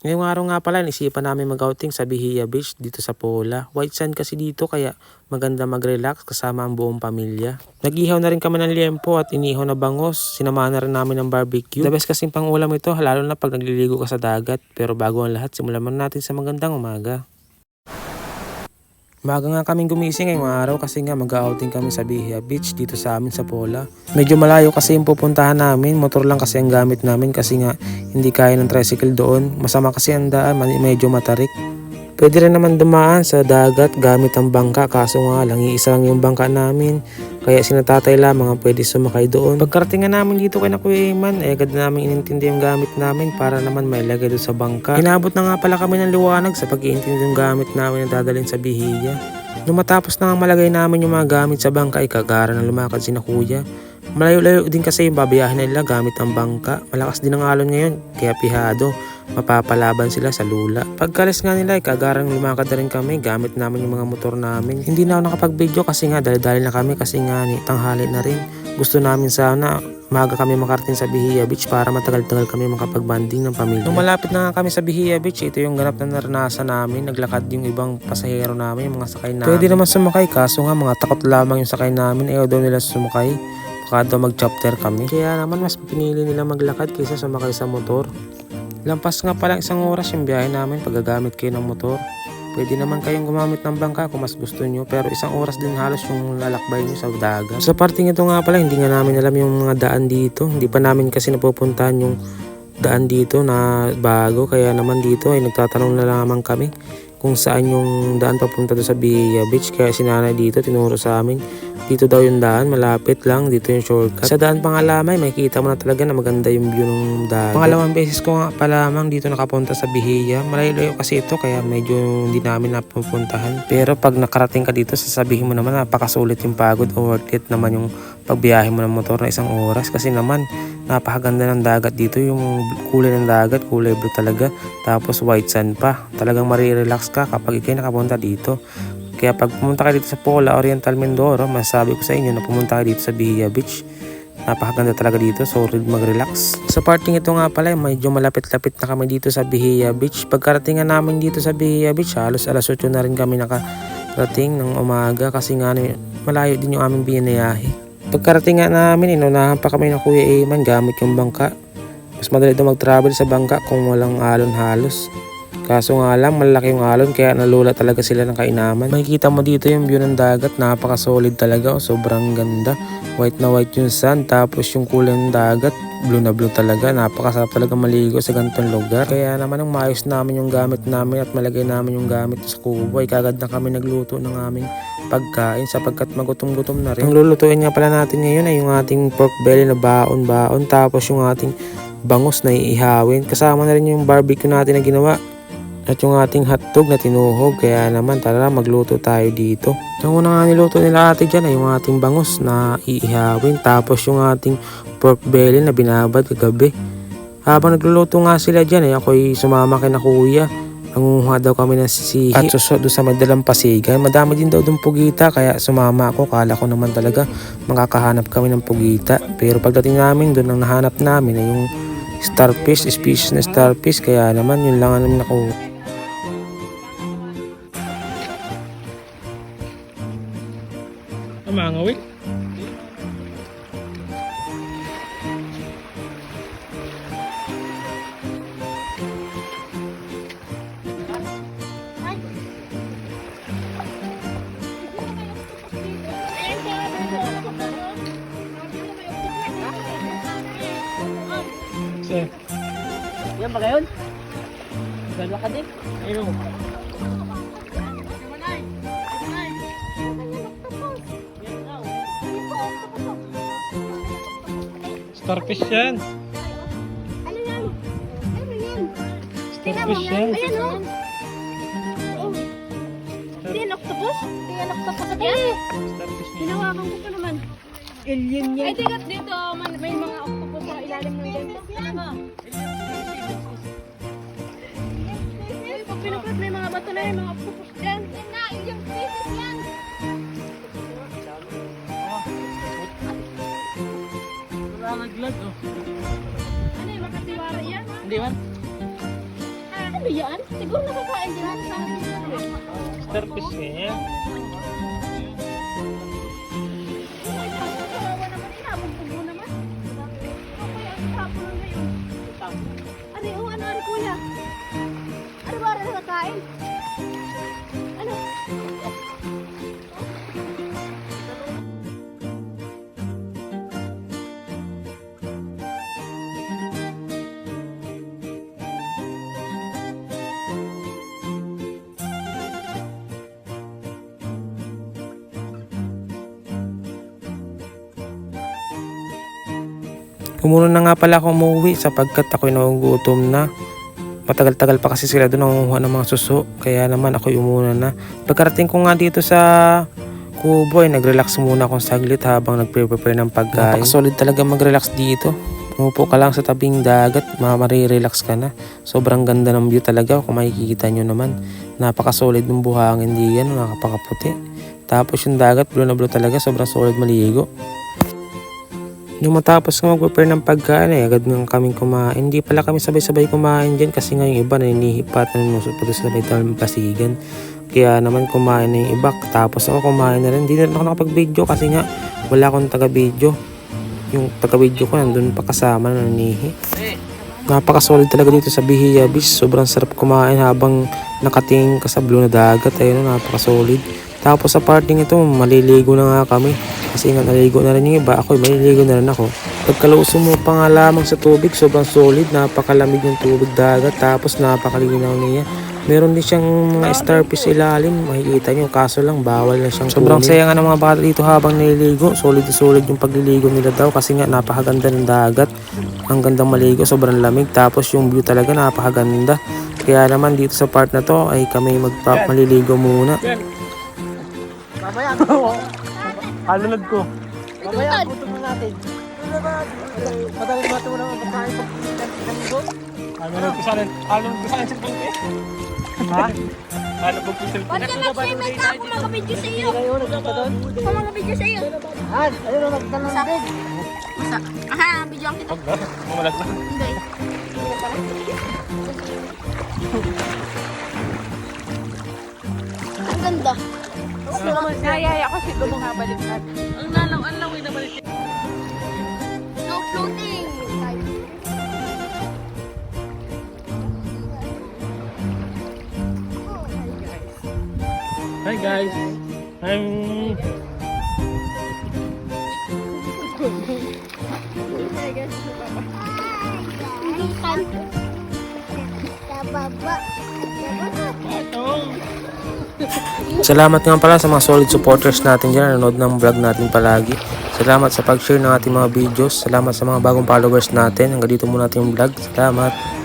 Ngayong araw nga pala, nisipan namin mag-outing sa Bihia Beach dito sa Pola. White sand kasi dito kaya maganda mag-relax kasama ang buong pamilya. Nag-ihaw na rin kami ng liempo at inihaw na bangos. Sinamahan na rin namin ng barbecue. The best kasing pang-ulam ito, lalo na pag nagliligo ka sa dagat. Pero bago ang lahat, simulan natin sa magandang umaga. Maga nga kaming gumising ngayong araw kasi nga mag-outing kami sa Bihia Beach dito sa amin sa Pola. Medyo malayo kasi yung pupuntahan namin, motor lang kasi ang gamit namin kasi nga hindi kaya ng tricycle doon. Masama kasi ang daan, medyo matarik. Pwede rin naman dumaan sa dagat gamit ang bangka kaso nga lang iisa lang yung bangka namin. Kaya sinatatay lamang ang pwede sumakay doon. Pagkarating nga namin dito kay na Kuya Iman, eh agad na namin inintindi yung gamit namin para naman may lagay doon sa bangka. Inabot na nga pala kami ng liwanag sa pag-iintindi yung gamit namin na dadalhin sa bihiya. Nung matapos na nga malagay namin yung mga gamit sa bangka, ikagara na lumakad si na kuya. Malayo-layo din kasi yung babiyahin nila gamit ang bangka. Malakas din ang alon ngayon, kaya pihado. Mapapalaban sila sa lula. Pagkalis nga nila, ikagarang lumakad na rin kami gamit namin yung mga motor namin. Hindi na ako nakapag-video kasi nga dali-dali na kami kasi nga ni tanghali na rin. Gusto namin sana maga kami makarating sa Bihia Beach para matagal-tagal kami makapag-banding ng pamilya. Nung malapit na nga kami sa Bihia Beach, ito yung ganap na naranasan namin. Naglakad yung ibang pasahero namin, yung mga sakay namin. Pwede naman sumakay kaso nga mga takot lamang yung sakay namin. Ayaw daw nila sumakay. Baka daw mag-chapter kami. Kaya naman mas pinili nila maglakad kaysa sumakay sa motor. Lampas nga palang isang oras yung biyahe namin paggagamit kayo ng motor. Pwede naman kayong gumamit ng bangka kung mas gusto nyo pero isang oras din halos yung lalakbay nyo sa dagat. Sa parting ito nga pala hindi nga namin alam yung mga daan dito. Hindi pa namin kasi napupuntahan yung daan dito na bago kaya naman dito ay nagtatanong na lamang kami kung saan yung daan papunta doon sa Bia Beach kaya si nanay dito tinuro sa amin dito daw yung daan malapit lang dito yung shortcut. Sa daan pangalamay makikita mo na talaga na maganda yung view ng daan. Pangalawang beses ko nga pa lamang dito nakapunta sa Bihia malayo-layo kasi ito kaya medyo hindi namin napupuntahan. Pero pag nakarating ka dito sasabihin mo naman napakasulit yung pagod. O worth it naman yung pagbiyahe mo ng motor na isang oras. Kasi naman napakaganda ng dagat dito. Yung kulay ng dagat kulay blue talaga. Tapos white sand pa. Talagang marirelax ka kapag ikay nakapunta dito kaya pag pumunta ka dito sa Pola Oriental Mindoro masasabi ko sa inyo na pumunta ka dito sa Bihia Beach napakaganda talaga dito solid mag-relax sa parting ito nga pala medyo malapit-lapit na kami dito sa Bihia Beach pagkarating nga namin dito sa Bihia Beach halos alas 8 na rin kami nakarating ng umaga kasi nga malayo din yung aming binayahe Pagkarating nga namin, inunahan pa kami ng Kuya Eman gamit yung bangka. Mas madali daw mag-travel sa bangka kung walang alon halos. Kaso nga lang, malaki yung alon kaya nalula talaga sila ng kainaman. Makikita mo dito yung view ng dagat, napaka-solid talaga, oh, sobrang ganda. White na white yung sun, tapos yung kulay ng dagat, blue na blue talaga. Napakasarap talaga maligo sa ganitong lugar. Kaya naman nung maayos namin yung gamit namin at malagay namin yung gamit sa kubo, ay kagad na kami nagluto ng aming pagkain sapagkat magutom-gutom na rin. Ang lulutuin nga pala natin ngayon ay yung ating pork belly na baon-baon tapos yung ating bangus na iihawin. Kasama na rin yung barbecue natin na ginawa at yung ating hotdog na tinuhog. Kaya naman tara magluto tayo dito. Yung una nga niluto nila ate dyan ay yung ating bangus na iihawin tapos yung ating pork belly na binabad kagabi. Habang nagluluto nga sila dyan ay ako'y sumama kay na kuya. Nangunguha daw kami ng sisihi at susod sa madalang pasigan. Madami din daw doon pugita kaya sumama ako. Kala ko naman talaga makakahanap kami ng pugita. Pero pagdating namin doon ang nahanap namin ay yung starfish, species na starfish. Kaya naman yun lang ang namin Sir, Yan ba ngayon? Gala ka din. ayun. Starfish yan. Ano yan? Ano yan? Starfish yan. yan. Ayan o. Oh. Hindi yan octopus? Hindi yan octopus. Starfish yan. Hinawakan ko pa naman. Alien yan. Ay, tingnan dito. May mga octopus dyan. Yan na, yung species yan. Wala naglag oh. Ano yung makatiwara yan? Hindi man. Ano yan? Siguro nakakain din natin sana. Starfish nga yan. Ari, oh, ano, ari, kuya? Ba, ari, nakakain? Ano? Umuna na nga pala ako umuwi sapagkat ako'y nagugutom na. Matagal-tagal pa kasi sila doon nangunguha ng mga suso. Kaya naman ako'y umuna na. Pagkarating ko nga dito sa kubo ay nag-relax muna akong saglit habang nagpe-prepare ng pagkain. Napakasolid talaga mag-relax dito. Umupo ka lang sa tabing dagat, mamari-relax ka na. Sobrang ganda ng view talaga kung makikita nyo naman. Napakasolid ng buhangin diyan, nakapakaputi. Tapos yung dagat, blue na blue talaga, sobrang solid maligo. Nung matapos nga mag-prepare ng pagkain ay agad nga kaming kumain. Hindi pala kami sabay-sabay kumain dyan kasi nga yung iba naninihi pa at nanunusot pa doon sa may talang pasigan. Kaya naman kumain na yung iba. Tapos ako kumain na rin. Hindi na rin ako nakapag-video kasi nga wala akong taga-video. Yung taga-video ko nandun pa kasama na naninihi. Napaka-solid talaga dito sa Bihiya Beach. Sobrang sarap kumain habang nakatingin ka sa blue na dagat. Ayun, napaka-solid. Tapos sa parting ito, maliligo na nga kami. Kasi nga naligo na rin yung iba. Ako, maliligo na rin ako. Pagkaluso mo pa nga lamang sa tubig, sobrang solid. Napakalamig ng tubig dagat. Tapos napakalinaw niya. Meron din siyang mga starfish ilalim. Makikita nyo, kaso lang bawal na siyang Sobrang saya nga ng mga bata dito habang nililigo. Solid na solid yung pagliligo nila daw kasi nga napakaganda ng dagat. Ang gandang maligo, sobrang lamig. Tapos yung view talaga napakaganda. Kaya naman dito sa part na to ay kami magpa maliligo muna. Mamaya, alunod ko. Mamaya, gutom na natin. Madaling matuwa naman pagkain pag pinanigo. Alunod ko sana, alunod ko sana sa pangke. Ha? Alunod ko sa Ba't ka nag-stream ka ako mga-video sa iyo? Kayo, nagpunta doon. Ako mga-video sa iyo. Han, ayun ang nagtanong din. Masa? Aha, video ang kita. Huwag na, mamalag na. Hindi. Ang ganda. Nayaya ko si mga baliktad. Ang lalaw, ang lawin na baliktad. No floating. Hi guys. I'm Ikan. Baba. Salamat nga pala sa mga solid supporters natin dyan. Nanonood ng vlog natin palagi. Salamat sa pag-share ng ating mga videos. Salamat sa mga bagong followers natin. Hanggang dito muna ating vlog. Salamat.